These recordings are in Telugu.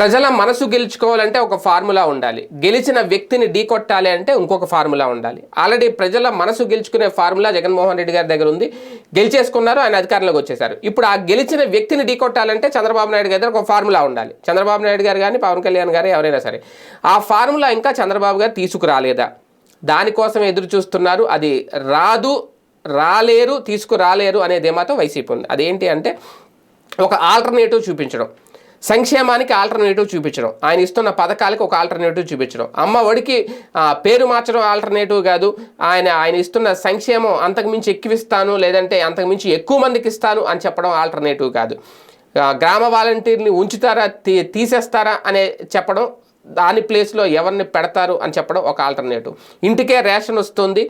ప్రజల మనసు గెలుచుకోవాలంటే ఒక ఫార్ములా ఉండాలి. గెలిచిన వ్యక్తిని ఢీకొట్టాలి అంటే ఇంకొక ఫార్ములా ఉండాలి. ఆల్రెడీ ప్రజల మనసు గెలుచుకునే ఫార్ములా జగన్మోహన్ రెడ్డి గారి దగ్గర ఉంది. గెలిచేసుకున్నారు ఆయన అధికారంలోకి వచ్చేసారు ఇప్పుడు ఆ గెలిచిన వ్యక్తిని ఢీకొట్టాలంటే చంద్రబాబు నాయుడు గారి దగ్గర ఒక ఫార్ములా ఉండాలి. చంద్రబాబు నాయుడు గారు కానీ పవన్ కళ్యాణ్ గారు ఎవరైనా సరే ఆ ఫార్ములా ఇంకా చంద్రబాబు గారు తీసుకురాలేదా? దానికోసం ఎదురు చూస్తున్నారు. అది రాదు రాలేరు తీసుకురాలేరు అనేది ఏమాత్రం వైసీపీ ఉంది. అదేంటి అంటే ఒక ఆల్టర్నేటివ్ చూపించడం. సంక్షేమానికి ఆల్టర్నేటివ్ చూపించడం. ఆయన ఇస్తున్న పథకాలకు ఒక ఆల్టర్నేటివ్ చూపించడం. అమ్మ ఒడికి పేరు మార్చడం ఆల్టర్నేటివ్ కాదు. ఆయన ఆయన ఇస్తున్న సంక్షేమం అంతకుమించి ఎక్కువిస్తాను లేదంటే అంతకుమించి ఎక్కువ మందికి ఇస్తాను అని చెప్పడం ఆల్టర్నేటివ్ కాదు. గ్రామ వాలంటీర్ని ఉంచుతారా తీ తీసేస్తారా అనే చెప్పడం దాని ప్లేస్లో ఎవరిని పెడతారు అని చెప్పడం ఒక ఆల్టర్నేటివ్ ఇంటికే రేషన్ వస్తుంది.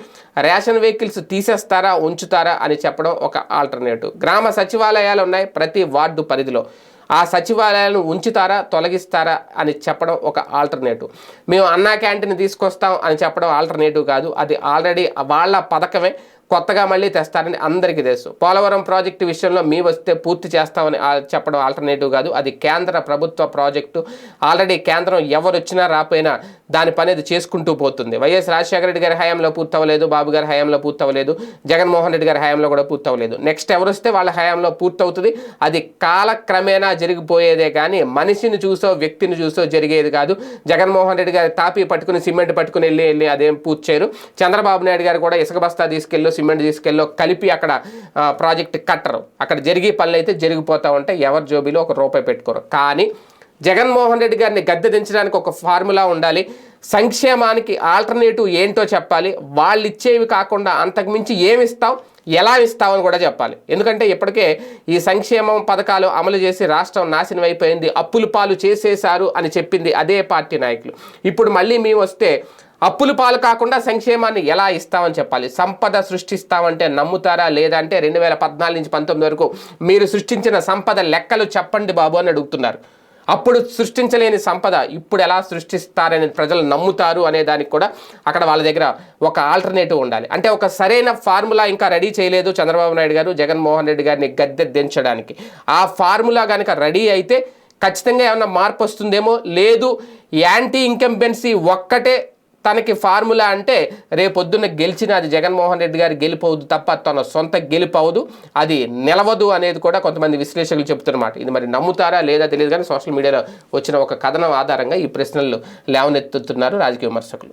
రేషన్ వెహికల్స్ తీసేస్తారా ఉంచుతారా అని చెప్పడం ఒక ఆల్టర్నేటివ్ గ్రామ సచివాలయాలు ఉన్నాయి ప్రతి వార్డు పరిధిలో. ఆ సచివాలయాలను ఉంచుతారా తొలగిస్తారా అని చెప్పడం ఒక ఆల్టర్నేటివ్. మేము అన్నా క్యాంటీన్ తీసుకొస్తాం అని చెప్పడం ఆల్టర్నేటివ్ కాదు. అది ఆల్రెడీ వాళ్ళ పథకమే. కొత్తగా మళ్ళీ తెస్తారని అందరికీ తెలుసు. పోలవరం ప్రాజెక్టు విషయంలో మీ వస్తే పూర్తి చేస్తామని చెప్పడం ఆల్టర్నేటివ్ కాదు. అది కేంద్ర ప్రభుత్వ ప్రాజెక్టు. ఆల్రెడీ కేంద్రం ఎవరు వచ్చినా రాపోయినా దాని పని అది చేసుకుంటూ పోతుంది. వైఎస్ రాజశేఖర రెడ్డి గారి హయాంలో పూర్తవలేదు బాబు గారి హయాంలో పూర్తవలేదు జగన్మోహన్ రెడ్డి గారి హయాంలో కూడా పూర్తవలేదు నెక్స్ట్ ఎవరు వస్తే వాళ్ళ హయాంలో పూర్తవుతుంది. అది కాలక్రమేణా జరిగిపోయేదే కానీ మనిషిని చూసో వ్యక్తిని చూసో జరిగేది కాదు. జగన్మోహన్ రెడ్డి గారి తాపి పట్టుకుని సిమెంట్ పట్టుకుని వెళ్ళి వెళ్ళి అదేం పూర్తి చేయరు. చంద్రబాబు నాయుడు గారు కూడా ఇసుక బస్తా తీసుకెళ్ళి సిమెంట్ తీసుకెళ్ళో కలిపి అక్కడ ప్రాజెక్ట్ కట్టరు. అక్కడ జరిగే పనులు అయితే జరిగిపోతా ఉంటే ఎవరి జోబీలో ఒక రూపాయి పెట్టుకోరు. కానీ జగన్మోహన్ రెడ్డి గారిని గద్దె దించడానికి ఒక ఫార్ములా ఉండాలి. సంక్షేమానికి ఆల్టర్నేటివ్ ఏంటో చెప్పాలి. వాళ్ళు ఇచ్చేవి కాకుండా అంతకుమించి ఏమి ఇస్తాం ఎలా ఇస్తామని కూడా చెప్పాలి. ఎందుకంటే ఇప్పటికే ఈ సంక్షేమం పథకాలు అమలు చేసి రాష్ట్రం నాశనం అయిపోయింది. అప్పులు పాలు చేసేశారు అని చెప్పింది అదే పార్టీ నాయకులు. ఇప్పుడు మళ్ళీ మేము వస్తే అప్పులు పాలు కాకుండా సంక్షేమాన్ని ఎలా ఇస్తామని చెప్పాలి. సంపద సృష్టిస్తామంటే నమ్ముతారా లేదంటే రెండు వేల పద్నాలుగు నుంచి పంతొమ్మిది వరకు మీరు సృష్టించిన సంపద లెక్కలు చెప్పండి బాబు అని అడుగుతున్నారు. అప్పుడు సృష్టించలేని సంపద ఇప్పుడు ఎలా సృష్టిస్తారని ప్రజలు నమ్ముతారు అనే దానికి కూడా అక్కడ వాళ్ళ దగ్గర ఒక ఆల్టర్నేటివ్ ఉండాలి. అంటే ఒక సరైన ఫార్ములా ఇంకా రెడీ చేయలేదు చంద్రబాబు నాయుడు గారు జగన్మోహన్ రెడ్డి గారిని గద్దె దించడానికి. ఆ ఫార్ములా కనుక రెడీ అయితే ఖచ్చితంగా ఏమన్నా మార్పు వస్తుందేమో లేదు. యాంటీ ఇంకంబెన్సీ ఒక్కటే తనకి ఫార్ములా అంటే రేపొద్దున్న గెలిచిన అది జగన్మోహన్ రెడ్డి గారు గెలిపోవద్దు తప్ప తన సొంత గెలిపవదు అది నిలవదు అనేది కూడా కొంతమంది విశ్లేషకులు చెప్తున్నమాట. ఇది మరి నమ్ముతారా లేదా తెలియదు కానీ సోషల్ మీడియాలో వచ్చిన ఒక కథనం ఆధారంగా ఈ ప్రశ్నలు లేవనెత్తుతున్నారు రాజకీయ విమర్శకులు.